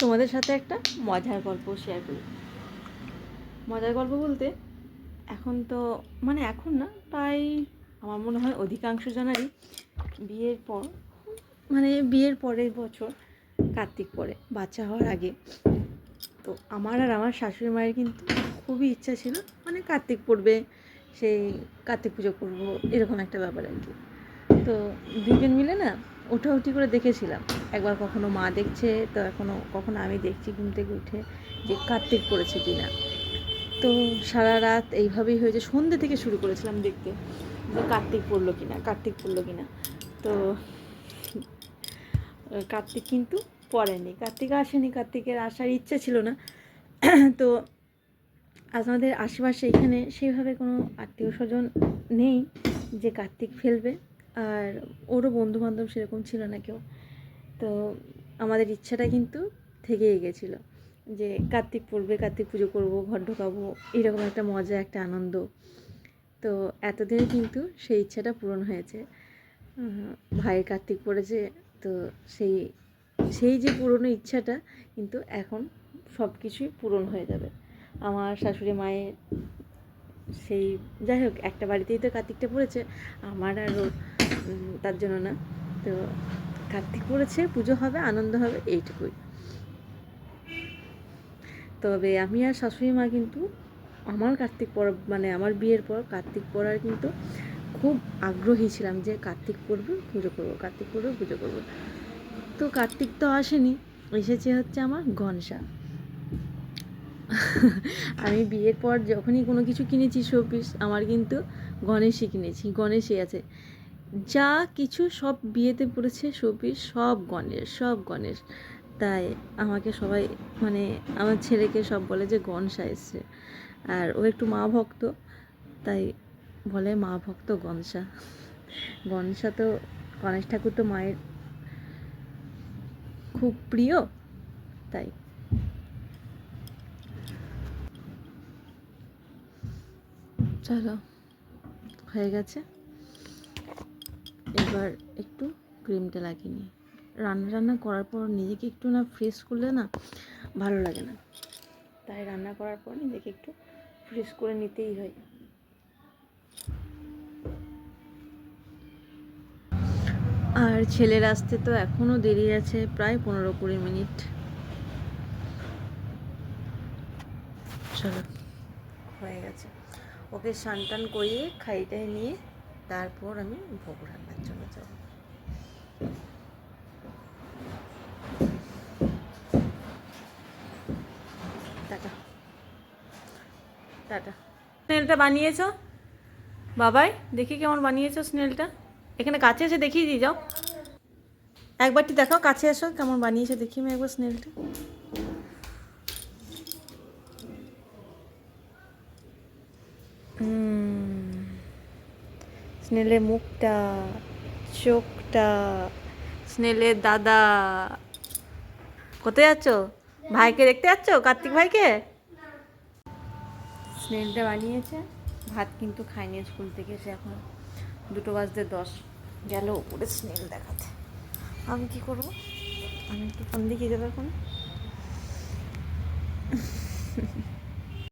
তোমাদের সাথে একটা মজার গল্প শেয়ার করি। মজার গল্প বলতে এখন তো মানে এখন না, প্রায় আমার মনে হয় অধিকাংশ জনেরই বিয়ের পর মানে বিয়ের পরের বছর কার্তিক পরে বাচ্চা হওয়ার আগে। তো আমার আর আমার শাশুড়ি মায়ের কিন্তু খুবই ইচ্ছা ছিল মানে কার্তিক পড়বে, সেই কার্তিক পুজো করব, এরকম একটা ব্যাপার আর কি। তো দুজন মিলে না ওঠাউঠি করে দেখেছিলাম। একবার কখনো মা দেখছে, তো এখনও কখনো আমি দেখছি ঘুম থেকে উঠে যে কার্তিক পড়েছে কি না তো সারা রাত এইভাবেই হয়েছে। সন্ধ্যে থেকে শুরু করেছিলাম দেখতে যে কার্তিক পড়ল কি না কার্তিক পড়ল কি না তো কার্তিক কিন্তু পড়েনি। কার্তিক আসেনি, কার্তিকের আসার ইচ্ছা ছিল না। তো আমাদের আশেপাশে এখানে সেইভাবে কোনো আত্মীয় স্বজন নেই যে কার্তিক ফেলবে। আর ওরও বন্ধু বান্ধব সেরকম ছিল না কেউ। তো আমাদের ইচ্ছাটা কিন্তু থেকেই গেছিল যে কার্তিক পড়বে কার্তিক পুজো করব ঘর ঢোকাবো এরকম একটা মজা একটা আনন্দ। তো এতদিনে কিন্তু সেই ইচ্ছাটা পূরণ হয়েছে। ভাইয়ের কার্তিক পড়েছে তো সেই সেই যে পুরনো ইচ্ছাটা কিন্তু এখন সব কিছুই পূরণ হয়ে যাবে। আমার শাশুড়ি মায়ের সেই যাই হোক একটা বাড়িতেই তো কার্তিকটা পড়েছে আমার আর ওর উম, তার জন্য না। তো কার্তিক পড়েছে, পুজো হবে, আনন্দ হবে, এইটুকুই। তবে আমি আর শাশুড়ি মা কিন্তু আমার কার্তিক পড়া মানে আমার বিয়ের পর কার্তিক পড়ার কিন্তু খুব আগ্রহী ছিলাম যে কার্তিক পড়বে, পুজো করব, কার্তিক পড়বে, পুজো করব। তো কার্তিক তো আসেনি, এসেছে হচ্ছে আমার গনসা আমি বিয়ের পর যখনই কোনো কিছু কিনেছি শোপিস আমার কিন্তু গণেশই কিনেছি, গণেশই আছে। যা কিছু সব বিয়েতে পড়েছে শোপিস সব গণেশ সব গণেশ তাই আমাকে সবাই মানে আমার ছেলেকে সব বলে যে গনসা এসছে আর ও একটু মা ভক্ত, তাই বলে মা ভক্ত গনসা। গনসা তো গণেশ ঠাকুর তো মায়ের খুব প্রিয়, তাই। চলো, হয়ে গেছে। এবার একটু ক্রিমটা লাগিয়ে নিই। রান্না রান্না করার পর নিজেকে একটু না ফ্রেশ করলে না ভালো লাগে না। তাই রান্না করার পর নিজেকে একটু ফ্রেশ করে নিতেই হয়। আর ছেলের আসতে তো এখনও দেরি আছে, প্রায় পনেরো কুড়ি মিনিট। চলো। হয়ে গেছে। ওকে স্নান টান করিয়ে, খাইটাই নিয়ে তারপর আমি ভোগ রান্নার জন্য যাব। টাটা। টাটা। স্নেলটা বানিয়েছ? বাবাই, দেখি কেমন বানিয়েছো স্নেলটা। এখানে কাছে এসে দেখিয়ে দিয়ে যাও। একবারটি দেখাও, কাছে এসো, কেমন বানিয়েছো দেখি আমি একবার স্নেলটা। স্নেলের মুখটা, চোখটা স্নেলের দাদা, কোথায় যাচ্ছ? ভাইকে দেখতে যাচ্ছ? কার্তিক ভাইকে? স্নেলটা বানিয়েছে, ভাত কিন্তু খায়নি স্কুল থেকে এসে এখন দুটো বাজতে দশ। গেল উপরে স্নেল দেখাতে। আমি কি করব? আমি একটু ফোন দেখিয়ে দেবো এখন।